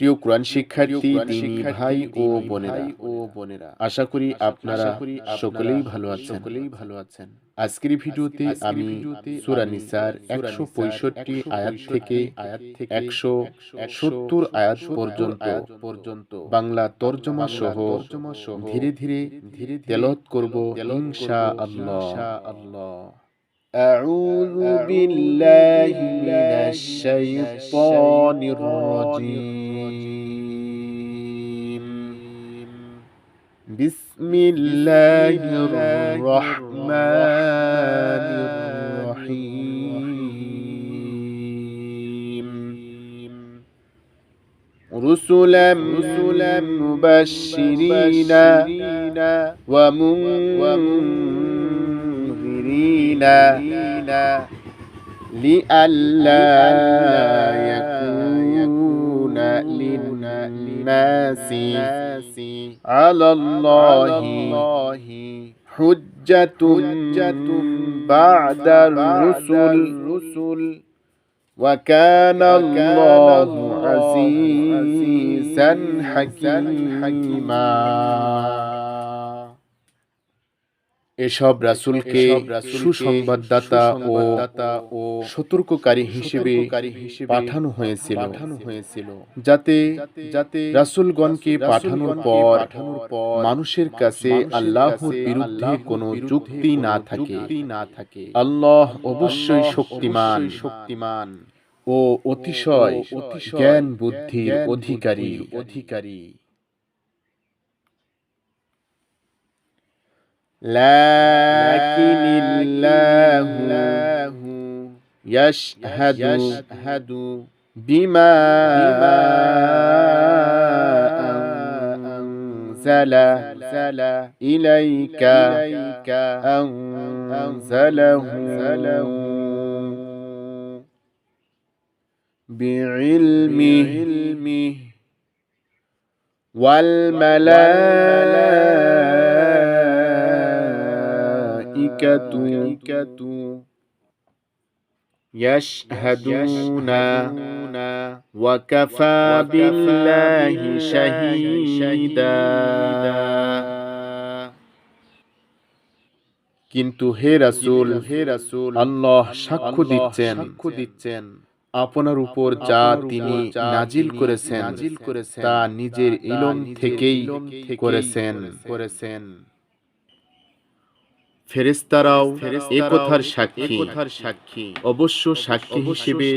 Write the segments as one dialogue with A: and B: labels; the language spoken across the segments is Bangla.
A: প্রিয় কোরআন শিক্ষার্থী দিনী ভাই ও বোনেরা ও বোনেরা। আশা করি আপনারা সকলেই ভালো আছেন। সকলেই ভালো আছেন। আজকের ভিডিওতে আমি সূরা নিসার 165 আয়াত থেকে আয়াত থেকে 170 আয়াত পর্যন্ত পর্যন্ত বাংলা তরজমা সহ ধীরে ধীরে ধীরে তেলাওয়াত করব ইনশাআল্লাহ আল্লাহ। أعوذ بالله من الشيطان الرجيم. بسم الله الرحمن الرحيم. رسلا رسلا مبشرين ومنذرين لئلا يكون للناس على الله حجة بعد الرسل. وكان الله عزيزا حكيما. এসব রাসূলকে সুসংবাদদাতা ও ও সতর্ককারী হিসেবে পাঠানো হয়েছিল। যাতে যাতে রাসূলগণকে পাঠানোর পর মানুষের কাছে আল্লাহর বিরুদ্ধে কোনো যুক্তি না থাকে না থাকে। আল্লাহ অবশ্যই শক্তিমান শক্তিমান ও অতিশয় জ্ঞান বুদ্ধির অধিকারী। অধিকারী। لكن الله يشهد بما أنزل إليك أنزله بعلمه والملائكة يشهدون وكفى بالله شهيدا কিন্তু হে রাসূল হে রাসূল আল্লাহ সাক্ষ্য দিচ্ছেন সাক্ষ্য দিচ্ছেন আপনার উপর যা তিনি নাজিল করেছেন নাজিল করেছেন তা নিজের ইলম থেকেই করেছেন করেছেন ফেরেশতারাও এ কথার সাক্ষী কথার সাক্ষী অবশ্য সাক্ষী হিসেবে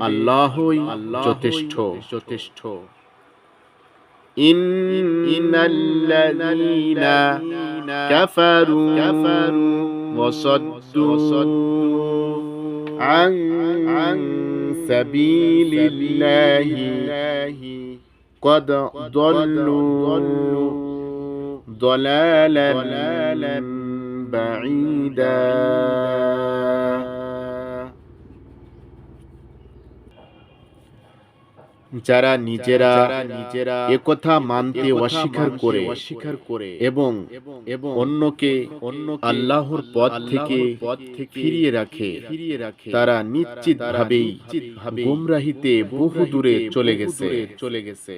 A: আল্লাহই যথেষ্ট যথেষ্ট ইন্নাল্লাযীনা কাফারু ওয়াসাদ্দু عن عن سبيل الله قد ضلوا ضلالا بعيدا যারা নিজেরা নিজেরা একথা মানতে অস্বীকার করে অস্বীকার করে এবং এবং অন্যকে অন্য আল্লাহর পথ থেকে পথ থেকে ফিরিয়ে রাখে ফিরিয়ে রাখে তারা নিশ্চিত ভাবেই গুমরাহিতে বহু দূরে চলে গেছে চলে গেছে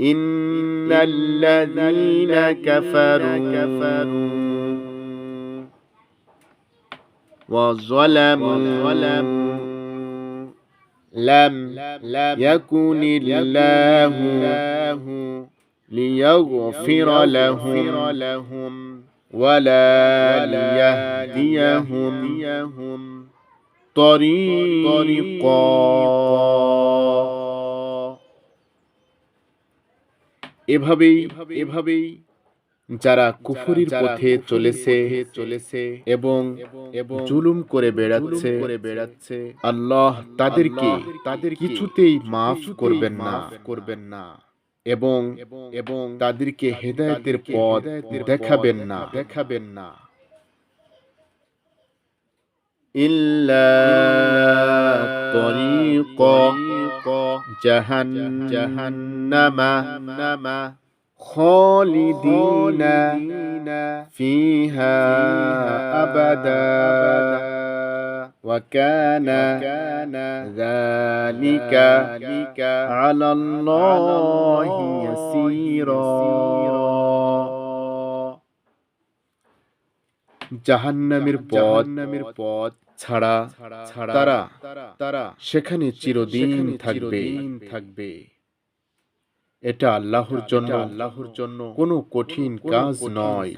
A: إن الذين كفروا وظلموا لم يكن الله ليغفر لهم ولا ليهديهم طريقا এভাবেই এভাবেই যারা কুফরির পথে চলেছে চলেছে এবং এবং জুলুম করে বেড়াচ্ছে করে বেড়াচ্ছে আল্লাহ তাদেরকে তাদের কিছুতেই মাফ করবেন না। করবেন না। এবং এবং তাদেরকে হেদায়েতের পথ দেখাবেন না। দেখাবেন না। ইল্লা তরিক। জাহান জাহান্নামা خالدين فيها أبدا وكان ذلك على الله يسيرا জাহান্নামের পথ নামের পথ ছাড়া ছাড়া তারা তারা সেখানে চিরদিন থাকবে। থাকবে। এটা আল্লাহর জন্য। আল্লাহর জন্য। কোনো কঠিন কাজ নয়।